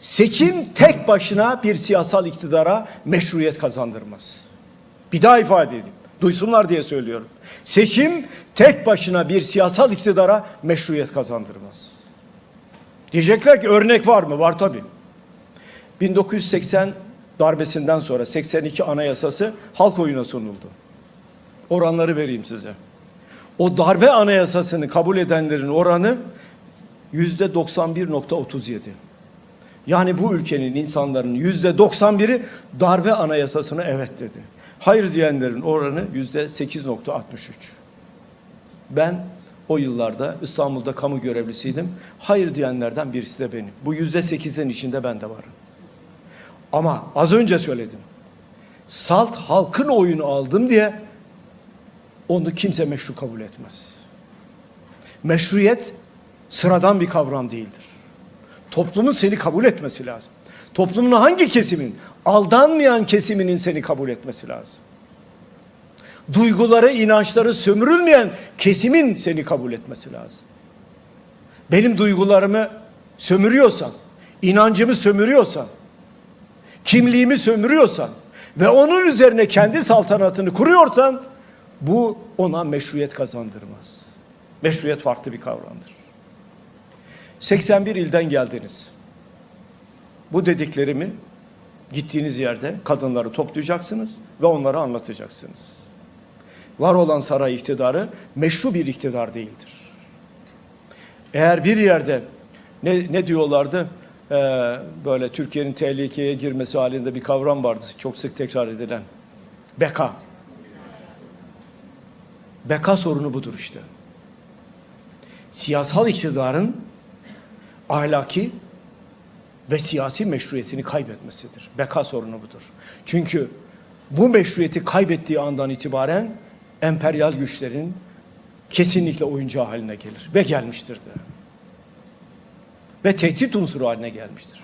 Seçim tek başına bir siyasal iktidara meşruiyet kazandırmaz. Bir daha ifade edeyim. Duysunlar diye söylüyorum. Seçim tek başına bir siyasal iktidara meşruiyet kazandırmaz. Diyecekler ki örnek var mı? Var tabii. 1980 darbesinden sonra 82 anayasası halk oyuna sunuldu. Oranları vereyim size. O darbe anayasasını kabul edenlerin oranı yüzde 91.37. Yani bu ülkenin insanların yüzde 91'i darbe anayasasına evet dedi. Hayır diyenlerin oranı yüzde 8.63. Ben o yıllarda İstanbul'da kamu görevlisiydim. Hayır diyenlerden birisi de benim. Bu yüzde sekizin içinde ben de varım. Ama az önce söyledim. Salt halkın oyunu aldım diye onu kimse meşru kabul etmez. Meşruiyet sıradan bir kavram değildir. Toplumun seni kabul etmesi lazım. Toplumun hangi kesimin? Aldanmayan kesiminin seni kabul etmesi lazım. Duyguları, inançları sömürülmeyen kesimin seni kabul etmesi lazım. Benim duygularımı sömürüyorsan, inancımı sömürüyorsan, kimliğimi sömürüyorsan ve onun üzerine kendi saltanatını kuruyorsan bu ona meşruiyet kazandırmaz. Meşruiyet farklı bir kavramdır. 81 ilden geldiniz. Bu dediklerimi gittiğiniz yerde kadınları toplayacaksınız ve onlara anlatacaksınız. Var olan saray iktidarı meşru bir iktidar değildir. Eğer bir yerde ne, ne diyorlardı? Ee, böyle Türkiye'nin tehlikeye girmesi halinde bir kavram vardı. Çok sık tekrar edilen. Beka. Beka sorunu budur işte. Siyasal iktidarın ahlaki ve siyasi meşruiyetini kaybetmesidir. Beka sorunu budur. Çünkü bu meşruiyeti kaybettiği andan itibaren emperyal güçlerin kesinlikle oyuncağı haline gelir ve gelmiştir de. Ve tehdit unsuru haline gelmiştir.